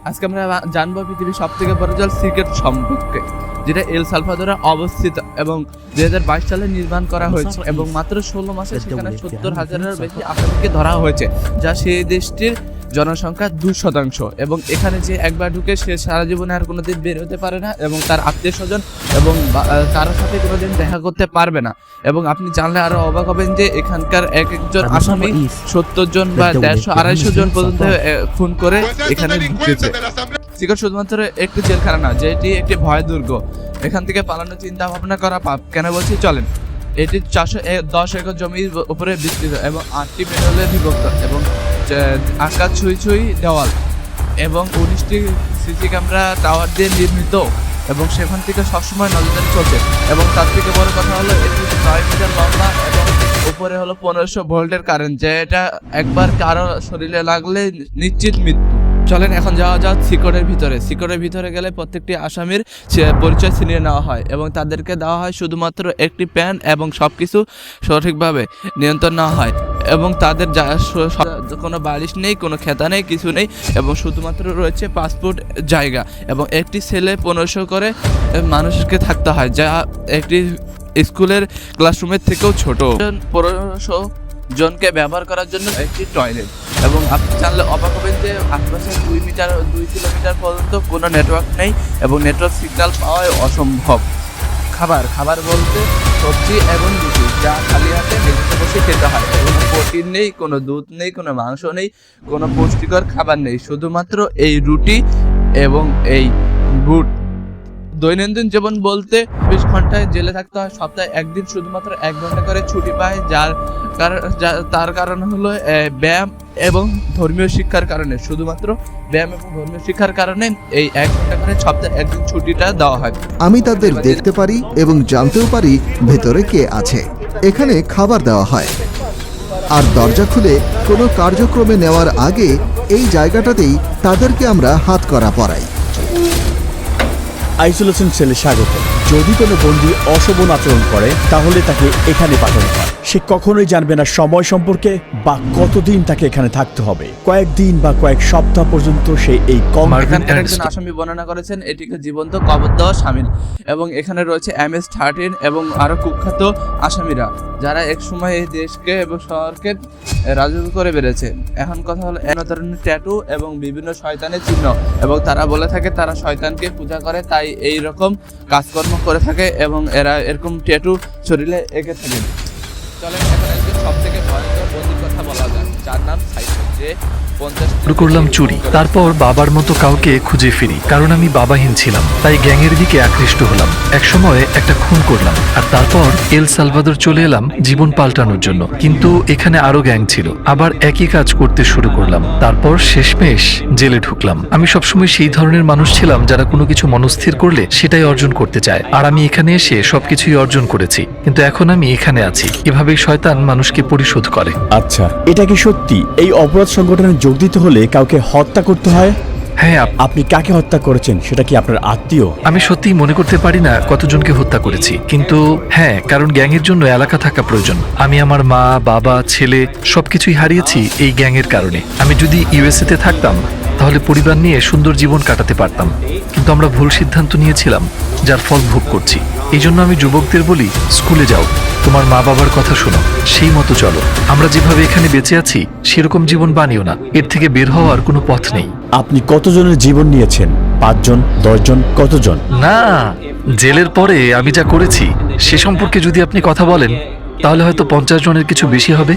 আজকে আমরা জানব পৃথিবীর সব থেকে বড় জল সিক্রেট সম্পর্কে যেটা এল সালভাদোরে অবস্থিত এবং দুই হাজার বাইশ সালে নির্মাণ করা হয়েছে এবং মাত্র ষোলো মাসে সেখানে সত্তর হাজারের বেশি আসামিকে ধরা হয়েছে যা সেই দেশটির জনসংখ্যা দুই শতাংশ এবং এখানে যে একবার ঢুকে সে সারা জীবনে আর কোনোদিন বের হতে পারে না এবং তার আত্মীয় স্বজন এবং কারোর সাথে কোনোদিন দেখা করতে পারবে না। এবং আপনি জানলে আরও অবাক হবেন যে এখানকার এক একজন আসামি সত্তর জন বা দেড়শো আড়াইশো জন পর্যন্ত খুন করে এখানে ঢুকেছে। শুধুমাত্র একটি জেলখানা না যেটি একটি ভয় দুর্গ এখান থেকে পালানোর চিন্তা ভাবনা করা পাপ। কেন বলছি? চলেন। এটি চারশো দশ একর জমির উপরে বিস্তৃত এবং আটটি মেডলে বিভক্ত এবং আকাশ ছুঁই ছুঁই দেওয়াল এবং উনিশটি সিসি ক্যামেরা টাওয়ার দিয়ে নির্মিত এবং সেখান থেকে সবসময় নজরদারি চলছে। এবং তার থেকে বড় কথা হলো, এটি নয় মিটার লম্বা এবং উপরে হলো পনেরোশো ভোল্টের কারেন্ট যেটা একবার কারও শরীরে লাগলে নিশ্চিত মৃত্যু। চলেন, এখন যাওয়া যাক সিকরের ভিতরে। সিকরের ভিতরে গেলে প্রত্যেকটি আসামির পরিচয় ছিনিয়ে নেওয়া হয় এবং তাদেরকে দেওয়া হয় শুধুমাত্র একটি প্যান এবং সব কিছু সঠিকভাবে নিয়ন্ত্রণ নেওয়া হয় এবং তাদের যা কোনো বালিশ নেই, কোনো খেতা নেই, কিছু নেই এবং শুধুমাত্র রয়েছে পাসপোর্ট জায়গা এবং একটি ছেলে পনেরোশো করে মানুষকে থাকতে হয়, যা একটি স্কুলের ক্লাসরুমের থেকেও ছোট। পনেরোশো জনকে ব্যবহার করার জন্য একটি টয়লেট এবং আপনি জানলে অবাক হবেন যে আশপাশে দুই মিটার, দুই কিলোমিটার পর্যন্ত কোনো নেটওয়ার্ক নেই এবং নেটওয়ার্ক সিগন্যাল পাওয়াই অসম্ভব। খাবার খাবার বলতে সবজি এবং রুটি, যা খালি হাতে মেঝেতে বসে খেতে হয়। এবং প্রোটিন নেই, কোনো দুধ নেই, কোনো মাংস নেই, কোনো পুষ্টিকর খাবার নেই। শুধুমাত্র এই রুটি এবং এই বুট। দৈনন্দিন জীবন বলতে বিশ ঘন্টায় জেলে থাকতে হয়, সপ্তাহে একদিন শুধুমাত্র এক ঘণ্টা করে ছুটি পায়, যার কারণ তার কারণ হলো ব্যায়াম এবং ধর্মীয় শিক্ষার কারণে শুধুমাত্র ব্যায়াম এবং ধর্মীয় শিক্ষার কারণে এই এক ঘণ্টা করে সপ্তাহে একদিন ছুটিটা দেওয়া হয়। আমি তাদের দেখতে পারি এবং জানতেও পারি ভেতরে কে আছে। এখানে খাবার দেওয়া হয়। আর দরজা খুলে কোনো কার্যক্রমে নেওয়ার আগে এই জায়গাটাতেই তাদেরকে আমরা হাত করা পরাই আইসোলেশন সেলে স্বাগত। যদি কোনো বন্দী অশোভন আচরণ করে তাহলে তাকে এখানে পাঠানো হয়। সে কখনোই জানবে না সময় সম্পর্কে বা কতদিন তাকে এখানে থাকতে হবে। কয়েকদিন বা কয়েক সপ্তাহ পর্যন্ত সে এই একজন আসামি বর্ণনা করেছেন এটিকে জীবন্ত কবর দেওয়া সামিল এবং এখানে রয়েছে এম এস থার্টিন এবং আরও কুখ্যাত আসামিরা যারা এক সময় এই দেশকে এবং শহরকে রাজত্ব করে বেড়েছে। এখন কথা হলো এমন ধরনের ট্যাটু এবং বিভিন্ন শয়তানের চিহ্ন এবং তারা বলে থাকে তারা শয়তানকে পূজা করে, তাই এই রকম কাজকর্ম করে থাকে এবং এরা এরকম ট্যাটু শরীরে এঁকে থাকে। চলেন এখন একজন সব থেকে ভয়ঙ্কর বন্দির কথা বলা যাক যার নাম সাইফুল যে শুরু করলাম চুরি তারপর বাবার মতো কাউকে খুঁজে ফিরি কারণ আমি বাবাহীন ছিলাম তাই গ্যাংয়ের দিকে আকৃষ্ট হলাম। একসময় একটা খুন করলাম আর তারপর এল সালভাদর চলে এলাম জীবন পাল্টানোর জন্য। কিন্তু এখানে আরও গ্যাং ছিল আবার একই কাজ করতে শুরু করলাম। তারপর শেষমেশ জেলে ঢুকলাম। আমি সবসময় সেই ধরনের মানুষ ছিলাম যারা কোনো কিছু মনস্থির করলে সেটাই অর্জন করতে চায়। আর আমি এখানে এসে সবকিছুই অর্জন করেছি কিন্তু এখন আমি এখানে আছি। এভাবেই শয়তান মানুষকে পরিশোধ করে। আচ্ছা এটা কি সত্যি? এই অপরাধ সংগঠনে যোগ দিতে হলে কাউকে হত্যা করতে হয়? হ্যাঁ আপ- আপনি কাকে হত্যা করেছেন? সেটা কি আপনার আত্মীয়? আমি সত্যিই মনে করতে পারি না কতজনকে হত্যা করেছি। কিন্তু হ্যাঁ কারণ গ্যাংয়ের জন্য এলাকা থাকা প্রয়োজন। আমি আমার মা বাবা ছেলে সবকিছুই হারিয়েছি এই গ্যাংয়ের কারণে। আমি যদি ইউএসএ তে থাকতাম তাহলে পরিবার নিয়ে সুন্দর জীবন কাটাতে পারতাম। কিন্তু আমরা ভুল সিদ্ধান্ত নিয়েছিলাম যার ফল ভোগ করছি। এই জন্য আমি যুবকদের বলি স্কুলে যাও। তোমার মা বাবার কথা শোনো। সেই মতো চলো। আমরা যেভাবে এখানে বেঁচে আছি সেরকম জীবন বানিও না। এর থেকে বের হওয়ার কোনো পথ নেই। আপনি কতজনের জীবন নিয়েছেন? পাঁচজন দশজন কতজন? না জেলের পরে আমি যা করেছি সে সম্পর্কে যদি আপনি কথা বলেন তাহলে হয়তো পঞ্চাশ জনের কিছু বেশি হবে।